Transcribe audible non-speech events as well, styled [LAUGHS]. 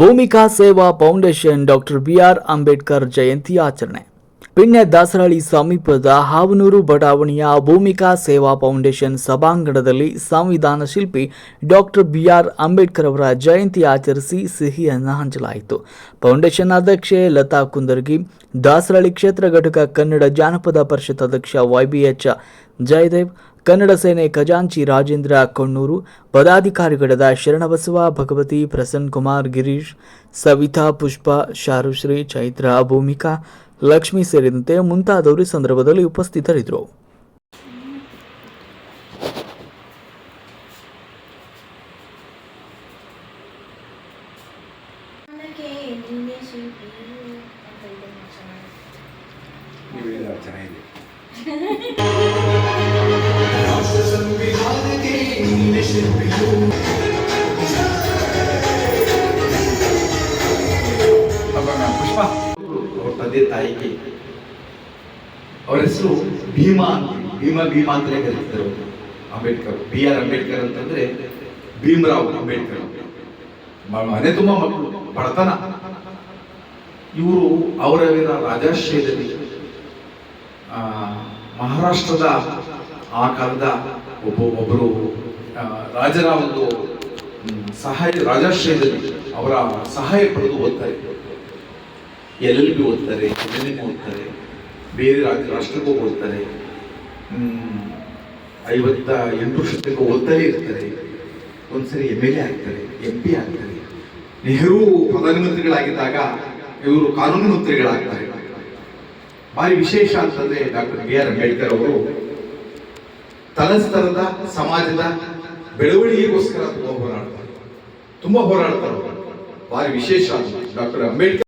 Bhoomika Seva foundation doctor BR Ambedkar Jayanti ಆಚರಣೆ. ಪಿಣ್ಯ ದಾಸರಹಳ್ಳಿ ಸಮೀಪದ ಹಾವನೂರು ಬಡಾವಣೆಯ ಭೂಮಿಕಾ ಸೇವಾ ಫೌಂಡೇಶನ್ ಸಭಾಂಗಣದಲ್ಲಿ ಸಂವಿಧಾನ ಶಿಲ್ಪಿ ಡಾಕ್ಟರ್ ಬಿಆರ್ ಅಂಬೇಡ್ಕರ್ ಅವರ ಜಯಂತಿ ಆಚರಿಸಿ ಸಿಹಿಯನ್ನು ಹಂಚಲಾಯಿತು. ಫೌಂಡೇಶನ್ ಅಧ್ಯಕ್ಷೆ ಲತಾ ಕುಂದರ್ಗಿ, ದಾಸರಹಳ್ಳಿ ಕ್ಷೇತ್ರ ಘಟಕ ಕನ್ನಡ ಜಾನಪದ ಪರಿಷತ್ ಅಧ್ಯಕ್ಷ ವೈಬಿಎಚ್ ಜಯದೇವ್ ಕನ್ನಡ ಸೇನೆ ಖಜಾಂಚಿ ರಾಜೇಂದ್ರ ಕೊಣ್ಣೂರು ಪದಾಧಿಕಾರಿಗಳಾದ ಶರಣಬಸವ ಭಗವತಿ ಪ್ರಸನ್ನ ಕುಮಾರ್ ಗಿರೀಶ್ ಸವಿತಾ ಪುಷ್ಪ ಶಾರುಶ್ರೀ ಚೈತ್ರ ಭೂಮಿಕಾ ಲಕ್ಷ್ಮಿ ಸೇರಿದಂತೆ ಮುಂತಾದವರು ಸಂದರ್ಭದಲ್ಲಿ ಉಪಸ್ಥಿತರಿದ್ದರು. ನನಗೆ [LAUGHS] ಪುಷ್ಪ ಅವ್ರ ತಂದೆ ತಾಯಿಗೆ ಅವರ ಹೆಸರು ಭೀಮಾ ಅಂತ, ಭೀಮಾ ಭೀಮಾ ಅಂತಲೇ ಕರೀತಾರೆ ಅವರು. ಅಂಬೇಡ್ಕರ್ ಬಿ ಆರ್ ಅಂಬೇಡ್ಕರ್ ಅಂತಂದ್ರೆ ಭೀಮರಾವ್ ಅಂಬೇಡ್ಕರ್. ಮನೆ ತುಂಬಾ ಮಕ್ಕಳು, ಬಡತನ. ಇವರು ಅವರವರ ರಾಜಾಶ್ರಯದಲ್ಲಿ ಮಹಾರಾಷ್ಟ್ರದ ಆ ಕಾಲದ ಒಬ್ಬ ಒಬ್ಬರು ರಾಜರ ಒಂದು ಸಹಾಯ, ರಾಜಾಶ್ರಯದಲ್ಲಿ ಅವರ ಸಹಾಯ ಪಡೆದು ಓದ್ತಾರೆ. ಎಲ್ ಎಲ್ ಬಿ ಓದ್ತಾರೆ, ಎಲ್ ಎಲ್ ಓದ್ತಾರೆ, ಬೇರೆ ರಾಜ್ಯ, ರಾಷ್ಟ್ರಕ್ಕೂ ಓದ್ತಾರೆ ಐವತ್ತ ಎಂಟು ವರ್ಷಕ್ಕೆ ಓದ್ತಾನೆ ಇರ್ತಾರೆ. ಒಂದ್ಸರಿ ಎಂ ಎಲ್ ಎ ಆಗ್ತಾರೆ, ಎಂ ಪಿ ಆಗ್ತಾರೆ. ನೆಹರು ಪ್ರಧಾನಮಂತ್ರಿಗಳಾಗಿದ್ದಾಗ ಇವರು ಕಾನೂನು ಮಂತ್ರಿಗಳಾಗ್ತಾರೆ. ಭಾರಿ ವಿಶೇಷ ಅಂತಂದ್ರೆ ಡಾಕ್ಟರ್ ಬಿ ಆರ್ ಅಂಬೇಡ್ಕರ್ ಅವರು ತಲಸ್ತರದ ಸಮಾಜದ ಬೆಳವಣಿಗೆಗೋಸ್ಕರ ತುಂಬಾ ಹೋರಾಡ್ತಾರೆ. ತುಂಬಾ ಹೋರಾಡ್ತಾರೆ. ಭಾರಿ ವಿಶೇಷ ಡಾಕ್ಟರ್ ಅಂಬೇಡ್ಕರ್